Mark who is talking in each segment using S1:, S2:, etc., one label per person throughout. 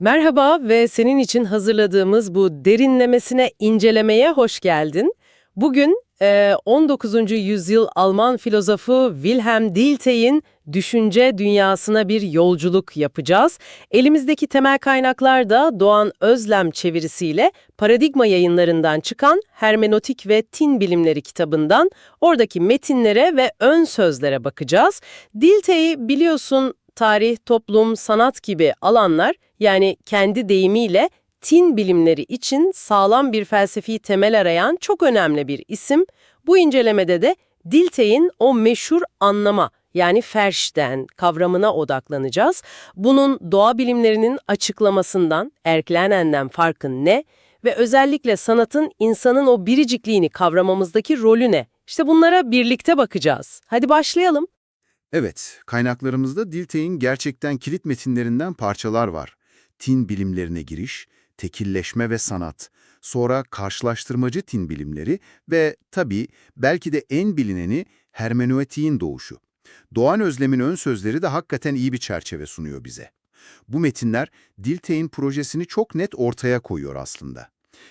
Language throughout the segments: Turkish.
S1: Merhaba ve senin için hazırladığımız bu derinlemesine incelemeye hoş geldin. Bugün e, 19. yüzyıl Alman filozofu Wilhelm Dilthey'in düşünce dünyasına bir yolculuk yapacağız. Elimizdeki temel kaynaklar da Doğan Özlem çevirisiyle Paradigma yayınlarından çıkan Hermenötik ve Tin Bilimleri kitabından oradaki metinlere ve ön sözlere bakacağız. Dilthey biliyorsun tarih, toplum, sanat gibi alanlar yani kendi deyimiyle tin bilimleri için sağlam bir felsefi temel arayan çok önemli bir isim. Bu incelemede de Dilthey'in o meşhur anlama yani Verstehen kavramına odaklanacağız. Bunun doğa bilimlerinin açıklamasından, Erklenen'den farkı ne ve özellikle sanatın insanın o biricikliğini kavramamızdaki rolü ne? İşte bunlara birlikte bakacağız. Hadi başlayalım.
S2: Evet, kaynaklarımızda Dilthey'in gerçekten kilit metinlerinden parçalar var. Tin bilimlerine giriş, tekilleşme ve sanat, sonra karşılaştırmacı tin bilimleri ve tabii belki de en bilineni hermenötiğin doğuşu. Doğan Özlem'in ön sözleri de hakikaten iyi bir çerçeve sunuyor bize. Bu metinler Dilthey'in projesini çok net ortaya koyuyor aslında.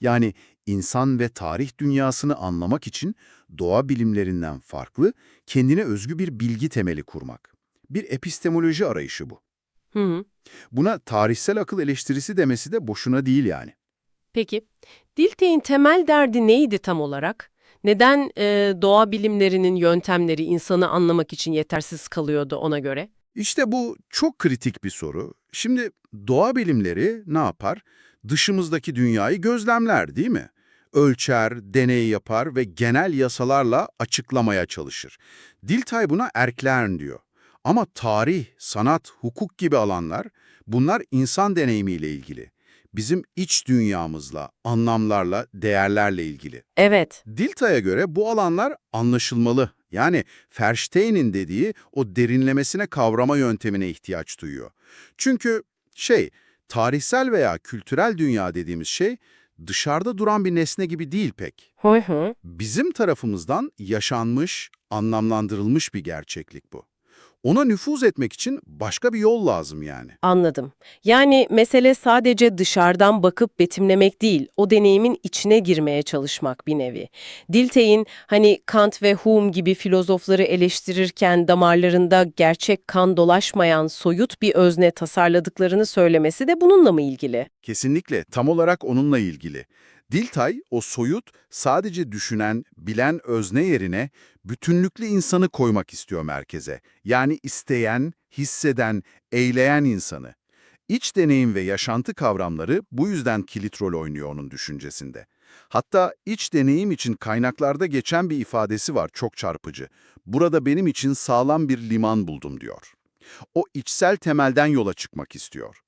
S2: Yani insan ve tarih dünyasını anlamak için doğa bilimlerinden farklı, kendine özgü bir bilgi temeli kurmak. Bir epistemoloji arayışı bu.
S1: Hı hı.
S2: Buna tarihsel akıl eleştirisi demesi de boşuna değil yani.
S1: Peki, Dilthey'in temel derdi neydi tam olarak? Neden e, doğa bilimlerinin yöntemleri insanı anlamak için yetersiz kalıyordu ona göre?
S2: İşte bu çok kritik bir soru. Şimdi doğa bilimleri ne yapar? Dışımızdaki dünyayı gözlemler değil mi? Ölçer, deney yapar ve genel yasalarla açıklamaya çalışır. Dilthey buna erklern diyor. Ama tarih, sanat, hukuk gibi alanlar bunlar insan deneyimiyle ilgili. Bizim iç dünyamızla, anlamlarla, değerlerle ilgili.
S1: Evet.
S2: Dilthey'e göre bu alanlar anlaşılmalı. Yani Verstein'in dediği o derinlemesine kavrama yöntemine ihtiyaç duyuyor. Çünkü şey, tarihsel veya kültürel dünya dediğimiz şey dışarıda duran bir nesne gibi değil pek.
S1: Hı hı.
S2: Bizim tarafımızdan yaşanmış, anlamlandırılmış bir gerçeklik bu. Ona nüfuz etmek için başka bir yol lazım yani.
S1: Anladım. Yani mesele sadece dışarıdan bakıp betimlemek değil, o deneyimin içine girmeye çalışmak bir nevi. Dilthey'in hani Kant ve Hume gibi filozofları eleştirirken damarlarında gerçek kan dolaşmayan soyut bir özne tasarladıklarını söylemesi de bununla mı ilgili?
S2: Kesinlikle tam olarak onunla ilgili. Dilthey o soyut, sadece düşünen, bilen özne yerine bütünlüklü insanı koymak istiyor merkeze. Yani isteyen, hisseden, eyleyen insanı. İç deneyim ve yaşantı kavramları bu yüzden kilit rol oynuyor onun düşüncesinde. Hatta iç deneyim için kaynaklarda geçen bir ifadesi var çok çarpıcı. Burada benim için sağlam bir liman buldum diyor. O içsel temelden yola çıkmak istiyor.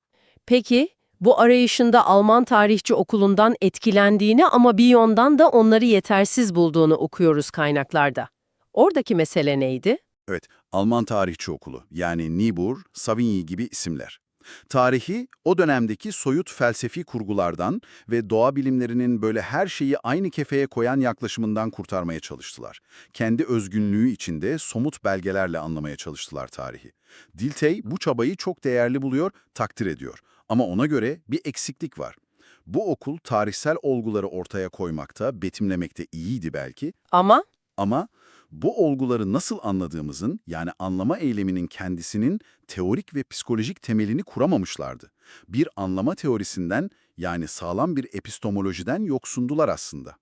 S1: Peki, bu arayışında Alman tarihçi okulundan etkilendiğini ama bir yönden de onları yetersiz bulduğunu okuyoruz kaynaklarda. Oradaki mesele neydi?
S2: Evet, Alman tarihçi okulu yani Niebuhr, Savigny gibi isimler. Tarihi o dönemdeki soyut felsefi kurgulardan ve doğa bilimlerinin böyle her şeyi aynı kefeye koyan yaklaşımından kurtarmaya çalıştılar. Kendi özgünlüğü içinde somut belgelerle anlamaya çalıştılar tarihi. Dilthey bu çabayı çok değerli buluyor, takdir ediyor. Ama ona göre bir eksiklik var. Bu okul tarihsel olguları ortaya koymakta, betimlemekte iyiydi belki
S1: Ama
S2: ama bu olguları nasıl anladığımızın yani anlama eyleminin kendisinin teorik ve psikolojik temelini kuramamışlardı. Bir anlama teorisinden yani sağlam bir epistemolojiden yoksundular aslında.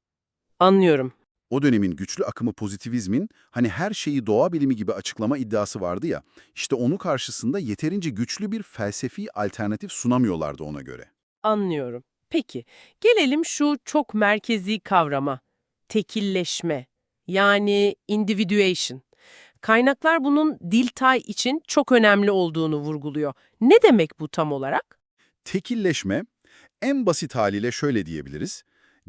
S1: anlıyorum.
S2: O dönemin güçlü akımı pozitivizmin hani her şeyi doğa bilimi gibi açıklama iddiası vardı ya, işte onu karşısında yeterince güçlü bir felsefi alternatif sunamıyorlardı ona göre.
S1: Anlıyorum. Peki, gelelim şu çok merkezi kavrama. Tekilleşme. Yani individuation. Kaynaklar bunun Dilthey için çok önemli olduğunu vurguluyor. Ne demek bu tam olarak?
S2: Tekilleşme, en basit haliyle şöyle diyebiliriz.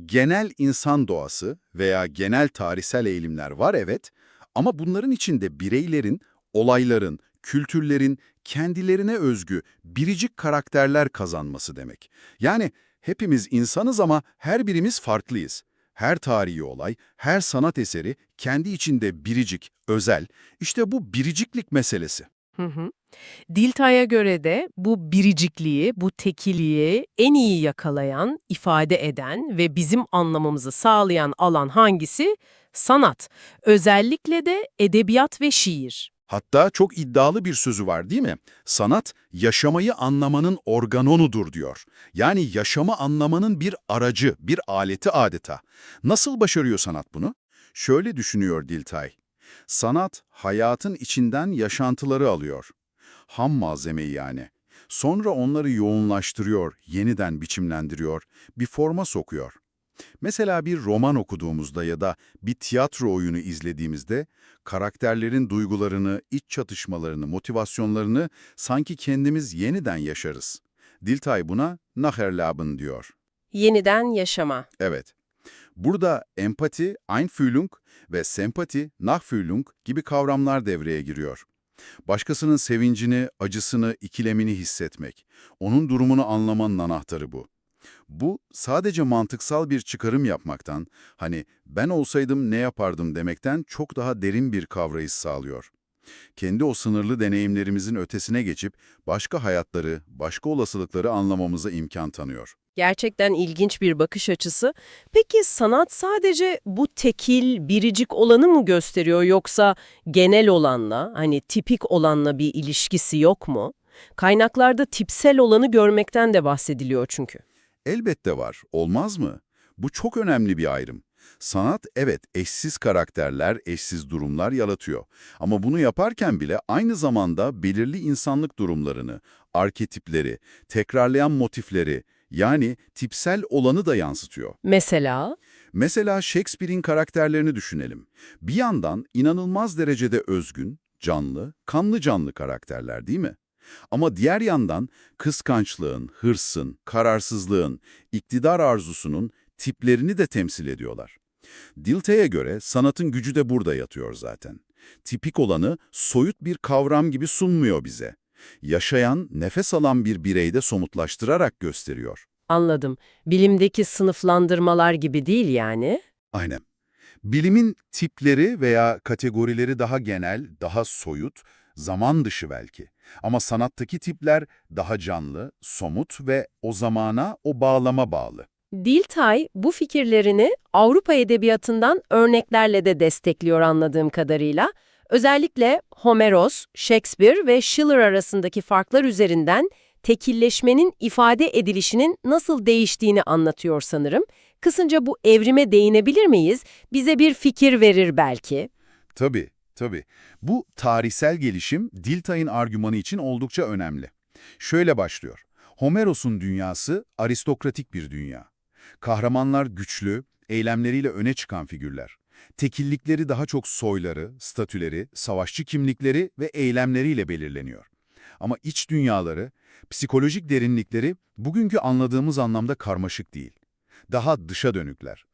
S2: Genel insan doğası veya genel tarihsel eğilimler var evet ama bunların içinde bireylerin, olayların, kültürlerin kendilerine özgü biricik karakterler kazanması demek. Yani hepimiz insanız ama her birimiz farklıyız. Her tarihi olay, her sanat eseri kendi içinde biricik, özel. İşte bu biriciklik meselesi.
S1: Hı hı. Diltay'a göre de bu biricikliği, bu tekiliği en iyi yakalayan, ifade eden ve bizim anlamamızı sağlayan alan hangisi? Sanat. Özellikle de edebiyat ve şiir.
S2: Hatta çok iddialı bir sözü var değil mi? Sanat, yaşamayı anlamanın organonudur diyor. Yani yaşamı anlamanın bir aracı, bir aleti adeta. Nasıl başarıyor sanat bunu? Şöyle düşünüyor Diltay. Sanat, hayatın içinden yaşantıları alıyor. Ham malzemeyi yani. Sonra onları yoğunlaştırıyor, yeniden biçimlendiriyor, bir forma sokuyor. Mesela bir roman okuduğumuzda ya da bir tiyatro oyunu izlediğimizde karakterlerin duygularını, iç çatışmalarını, motivasyonlarını sanki kendimiz yeniden yaşarız. Diltay buna Nachherleben diyor.
S1: Yeniden yaşama.
S2: Evet. Burada empati, Einfühlung ve sempati, Nachfühlung gibi kavramlar devreye giriyor. Başkasının sevincini, acısını, ikilemini hissetmek. Onun durumunu anlamanın anahtarı bu. Bu sadece mantıksal bir çıkarım yapmaktan, hani ben olsaydım ne yapardım demekten çok daha derin bir kavrayış sağlıyor. Kendi o sınırlı deneyimlerimizin ötesine geçip başka hayatları, başka olasılıkları anlamamıza imkan tanıyor.
S1: Gerçekten ilginç bir bakış açısı. Peki sanat sadece bu tekil, biricik olanı mı gösteriyor yoksa genel olanla, hani tipik olanla bir ilişkisi yok mu? Kaynaklarda tipsel olanı görmekten de bahsediliyor çünkü.
S2: Elbette var, olmaz mı? Bu çok önemli bir ayrım. Sanat evet eşsiz karakterler, eşsiz durumlar yaratıyor. Ama bunu yaparken bile aynı zamanda belirli insanlık durumlarını, arketipleri, tekrarlayan motifleri yani tipsel olanı da yansıtıyor.
S1: Mesela?
S2: Mesela Shakespeare'in karakterlerini düşünelim. Bir yandan inanılmaz derecede özgün, canlı, kanlı canlı karakterler değil mi? Ama diğer yandan kıskançlığın, hırsın, kararsızlığın, iktidar arzusunun tiplerini de temsil ediyorlar. Dilthey'e göre sanatın gücü de burada yatıyor zaten. Tipik olanı soyut bir kavram gibi sunmuyor bize. Yaşayan, nefes alan bir bireyde somutlaştırarak gösteriyor.
S1: Anladım. Bilimdeki sınıflandırmalar gibi değil yani.
S2: Aynen. Bilimin tipleri veya kategorileri daha genel, daha soyut, zaman dışı belki. Ama sanattaki tipler daha canlı, somut ve o zamana, o bağlama bağlı.
S1: Diltay bu fikirlerini Avrupa edebiyatından örneklerle de destekliyor anladığım kadarıyla. Özellikle Homeros, Shakespeare ve Schiller arasındaki farklar üzerinden tekilleşmenin ifade edilişinin nasıl değiştiğini anlatıyor sanırım. Kısınca bu evrime değinebilir miyiz? Bize bir fikir verir belki.
S2: Tabii, tabii. Bu tarihsel gelişim Dilthay'ın argümanı için oldukça önemli. Şöyle başlıyor. Homeros'un dünyası aristokratik bir dünya. Kahramanlar güçlü, eylemleriyle öne çıkan figürler. Tekillikleri daha çok soyları, statüleri, savaşçı kimlikleri ve eylemleriyle belirleniyor. Ama iç dünyaları, psikolojik derinlikleri bugünkü anladığımız anlamda karmaşık değil. Daha dışa dönükler.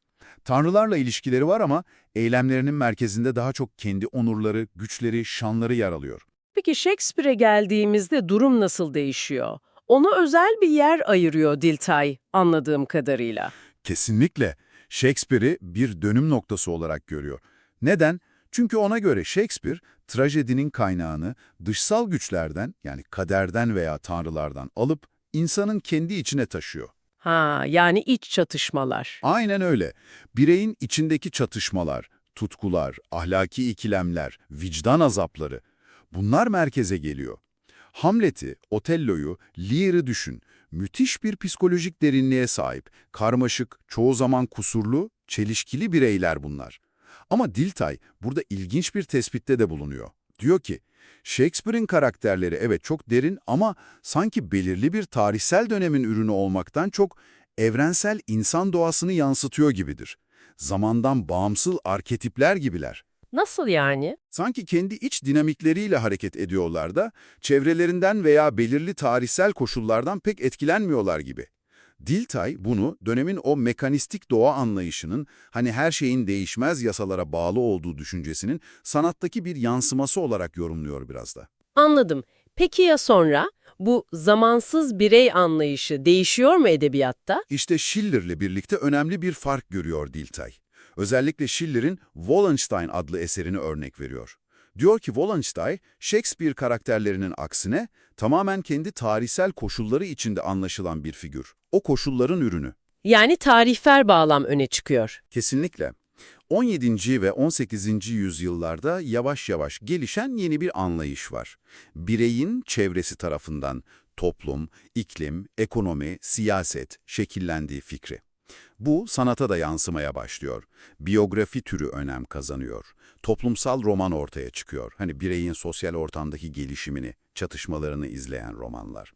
S2: Tanrılarla ilişkileri var ama eylemlerinin merkezinde daha çok kendi onurları, güçleri, şanları yer alıyor.
S1: Peki Shakespeare'e geldiğimizde durum nasıl değişiyor? Ona özel bir yer ayırıyor Diltay anladığım kadarıyla.
S2: Kesinlikle Shakespeare'i bir dönüm noktası olarak görüyor. Neden? Çünkü ona göre Shakespeare, trajedinin kaynağını dışsal güçlerden yani kaderden veya tanrılardan alıp insanın kendi içine taşıyor.
S1: Ha, yani iç çatışmalar.
S2: Aynen öyle. Bireyin içindeki çatışmalar, tutkular, ahlaki ikilemler, vicdan azapları bunlar merkeze geliyor. Hamlet'i, Otello'yu, Lear'ı düşün. Müthiş bir psikolojik derinliğe sahip, karmaşık, çoğu zaman kusurlu, çelişkili bireyler bunlar. Ama Diltay burada ilginç bir tespitte de bulunuyor. Diyor ki, Shakespeare'in karakterleri evet çok derin ama sanki belirli bir tarihsel dönemin ürünü olmaktan çok evrensel insan doğasını yansıtıyor gibidir. Zamandan bağımsız arketipler gibiler.
S1: Nasıl yani?
S2: Sanki kendi iç dinamikleriyle hareket ediyorlar da çevrelerinden veya belirli tarihsel koşullardan pek etkilenmiyorlar gibi. Diltay bunu dönemin o mekanistik doğa anlayışının hani her şeyin değişmez yasalara bağlı olduğu düşüncesinin sanattaki bir yansıması olarak yorumluyor biraz da.
S1: Anladım. Peki ya sonra? Bu zamansız birey anlayışı değişiyor mu edebiyatta?
S2: İşte Schiller'le birlikte önemli bir fark görüyor Diltay. Özellikle Schiller'in Wallenstein adlı eserini örnek veriyor. Diyor ki Wallenstein, Shakespeare karakterlerinin aksine tamamen kendi tarihsel koşulları içinde anlaşılan bir figür. O koşulların ürünü.
S1: Yani tarihfer bağlam öne çıkıyor.
S2: Kesinlikle. 17. ve 18. yüzyıllarda yavaş yavaş gelişen yeni bir anlayış var. Bireyin çevresi tarafından toplum, iklim, ekonomi, siyaset şekillendiği fikri. Bu sanata da yansımaya başlıyor. Biyografi türü önem kazanıyor. Toplumsal roman ortaya çıkıyor. Hani bireyin sosyal ortamdaki gelişimini, çatışmalarını izleyen romanlar.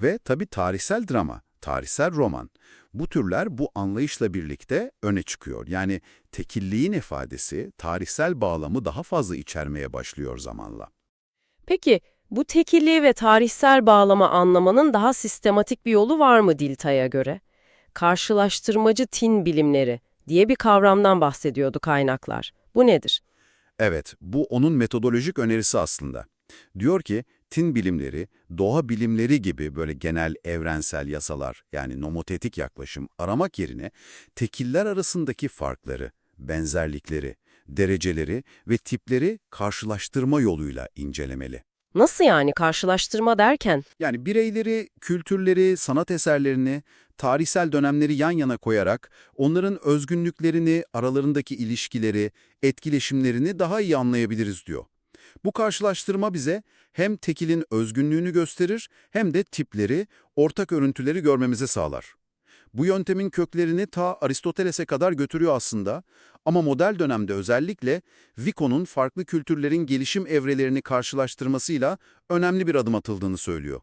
S2: Ve tabii tarihsel drama, tarihsel roman. Bu türler bu anlayışla birlikte öne çıkıyor. Yani tekilliğin ifadesi, tarihsel bağlamı daha fazla içermeye başlıyor zamanla.
S1: Peki bu tekilliği ve tarihsel bağlama anlamanın daha sistematik bir yolu var mı Diltay'a göre? Karşılaştırmacı tin bilimleri diye bir kavramdan bahsediyordu kaynaklar. Bu nedir?
S2: Evet, bu onun metodolojik önerisi aslında. Diyor ki, tin bilimleri, doğa bilimleri gibi böyle genel evrensel yasalar yani nomotetik yaklaşım aramak yerine tekiller arasındaki farkları, benzerlikleri, dereceleri ve tipleri karşılaştırma yoluyla incelemeli.
S1: Nasıl yani karşılaştırma derken?
S2: Yani bireyleri, kültürleri, sanat eserlerini, tarihsel dönemleri yan yana koyarak onların özgünlüklerini, aralarındaki ilişkileri, etkileşimlerini daha iyi anlayabiliriz diyor. Bu karşılaştırma bize hem tekilin özgünlüğünü gösterir hem de tipleri, ortak örüntüleri görmemize sağlar. Bu yöntemin köklerini ta Aristoteles'e kadar götürüyor aslında ama model dönemde özellikle Vico'nun farklı kültürlerin gelişim evrelerini karşılaştırmasıyla önemli bir adım atıldığını söylüyor.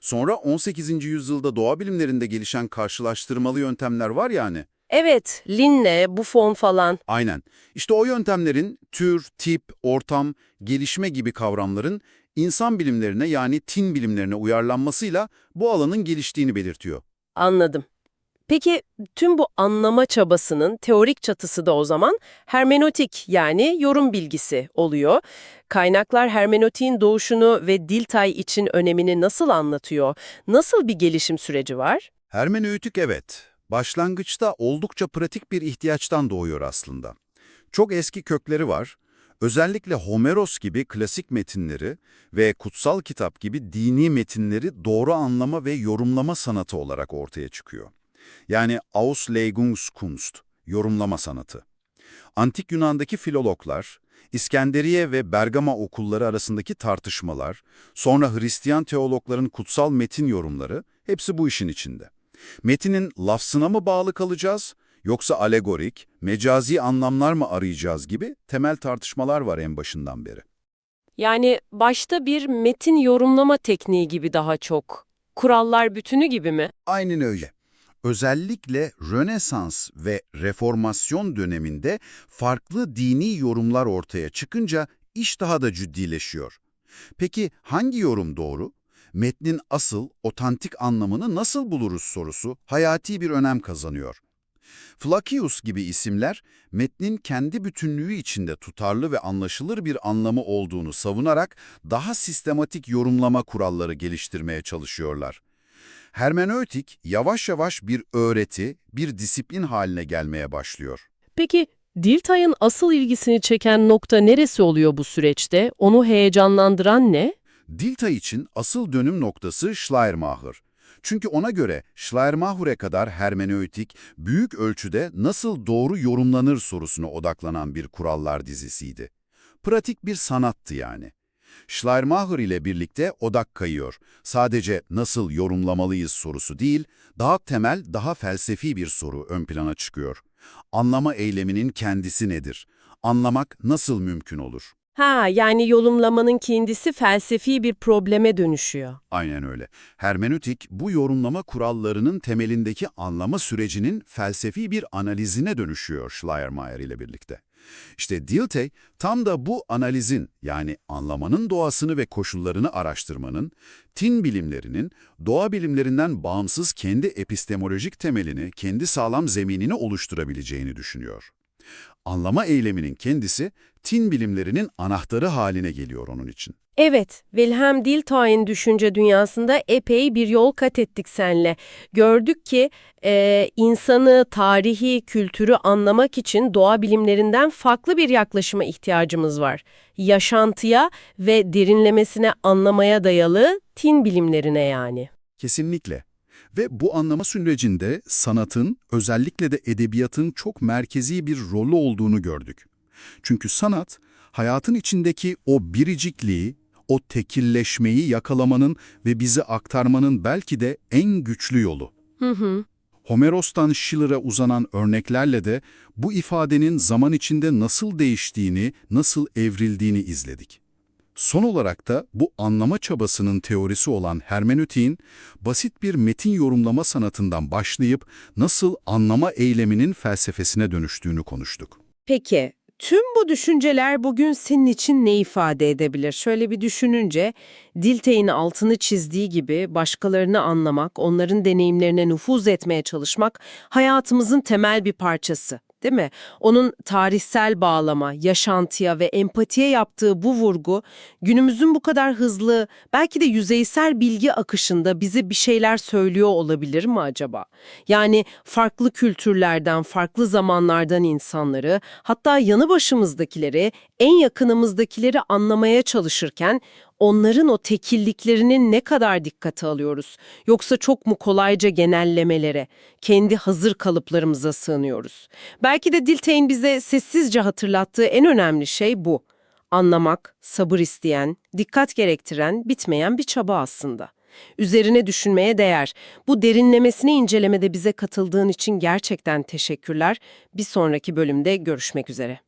S2: Sonra 18. yüzyılda doğa bilimlerinde gelişen karşılaştırmalı yöntemler var yani.
S1: Evet, Linne, Buffon falan.
S2: Aynen. İşte o yöntemlerin tür, tip, ortam, gelişme gibi kavramların insan bilimlerine yani tin bilimlerine uyarlanmasıyla bu alanın geliştiğini belirtiyor.
S1: Anladım. Peki tüm bu anlama çabasının teorik çatısı da o zaman hermenötik yani yorum bilgisi oluyor. Kaynaklar hermenötiğin doğuşunu ve Diltay için önemini nasıl anlatıyor? Nasıl bir gelişim süreci var?
S2: Hermeneutik evet. Başlangıçta oldukça pratik bir ihtiyaçtan doğuyor aslında. Çok eski kökleri var. Özellikle Homeros gibi klasik metinleri ve kutsal kitap gibi dini metinleri doğru anlama ve yorumlama sanatı olarak ortaya çıkıyor. Yani Auslegungskunst, yorumlama sanatı. Antik Yunan'daki filologlar, İskenderiye ve Bergama okulları arasındaki tartışmalar, sonra Hristiyan teologların kutsal metin yorumları hepsi bu işin içinde. Metinin lafzına mı bağlı kalacağız, yoksa alegorik, mecazi anlamlar mı arayacağız gibi temel tartışmalar var en başından beri.
S1: Yani başta bir metin yorumlama tekniği gibi daha çok. Kurallar bütünü gibi mi?
S2: Aynen öyle. Özellikle Rönesans ve Reformasyon döneminde farklı dini yorumlar ortaya çıkınca iş daha da ciddileşiyor. Peki hangi yorum doğru? Metnin asıl, otantik anlamını nasıl buluruz sorusu hayati bir önem kazanıyor. Flacius gibi isimler, metnin kendi bütünlüğü içinde tutarlı ve anlaşılır bir anlamı olduğunu savunarak daha sistematik yorumlama kuralları geliştirmeye çalışıyorlar. Hermenötik yavaş yavaş bir öğreti, bir disiplin haline gelmeye başlıyor.
S1: Peki Diltay'ın asıl ilgisini çeken nokta neresi oluyor bu süreçte? Onu heyecanlandıran ne?
S2: Diltay için asıl dönüm noktası Schleiermacher. Çünkü ona göre Schleiermacher'e kadar hermenötik büyük ölçüde nasıl doğru yorumlanır sorusuna odaklanan bir kurallar dizisiydi. Pratik bir sanattı yani. Schleiermacher ile birlikte odak kayıyor. Sadece nasıl yorumlamalıyız sorusu değil, daha temel, daha felsefi bir soru ön plana çıkıyor. Anlama eyleminin kendisi nedir? Anlamak nasıl mümkün olur?
S1: Ha, yani yorumlamanın kendisi felsefi bir probleme dönüşüyor.
S2: Aynen öyle. Hermenötik, bu yorumlama kurallarının temelindeki anlama sürecinin felsefi bir analizine dönüşüyor Schleiermacher ile birlikte. İşte Dilthey, tam da bu analizin yani anlamanın doğasını ve koşullarını araştırmanın, tin bilimlerinin, doğa bilimlerinden bağımsız kendi epistemolojik temelini, kendi sağlam zeminini oluşturabileceğini düşünüyor. Anlama eyleminin kendisi, tin bilimlerinin anahtarı haline geliyor onun için.
S1: Evet, Wilhelm Dilthey'in düşünce dünyasında epey bir yol kat ettik senle. Gördük ki e, insanı, tarihi, kültürü anlamak için doğa bilimlerinden farklı bir yaklaşıma ihtiyacımız var. Yaşantıya ve derinlemesine anlamaya dayalı tin bilimlerine yani.
S2: Kesinlikle. Ve bu anlama sürecinde sanatın, özellikle de edebiyatın çok merkezi bir rolü olduğunu gördük. Çünkü sanat, hayatın içindeki o biricikliği, o tekilleşmeyi yakalamanın ve bize aktarmanın belki de en güçlü yolu.
S1: Hı hı.
S2: Homeros'tan Schiller'a uzanan örneklerle de bu ifadenin zaman içinde nasıl değiştiğini, nasıl evrildiğini izledik. Son olarak da bu anlama çabasının teorisi olan hermenötiğin, basit bir metin yorumlama sanatından başlayıp nasıl anlama eyleminin felsefesine dönüştüğünü konuştuk.
S1: Peki, tüm bu düşünceler bugün senin için ne ifade edebilir? Şöyle bir düşününce, Dilthey'in altını çizdiği gibi başkalarını anlamak, onların deneyimlerine nüfuz etmeye çalışmak hayatımızın temel bir parçası. Değil mi? Onun tarihsel bağlama, yaşantıya ve empatiye yaptığı bu vurgu, günümüzün bu kadar hızlı, belki de yüzeysel bilgi akışında bize bir şeyler söylüyor olabilir mi acaba? Yani farklı kültürlerden, farklı zamanlardan insanları, hatta yanı başımızdakileri, en yakınımızdakileri anlamaya çalışırken, onların o tekilliklerini ne kadar dikkate alıyoruz? Yoksa çok mu kolayca genellemelere, kendi hazır kalıplarımıza sığınıyoruz? Belki de Dilthey'in bize sessizce hatırlattığı en önemli şey bu. Anlamak, sabır isteyen, dikkat gerektiren, bitmeyen bir çaba aslında. Üzerine düşünmeye değer. Bu derinlemesine incelemede bize katıldığın için gerçekten teşekkürler. Bir sonraki bölümde görüşmek üzere.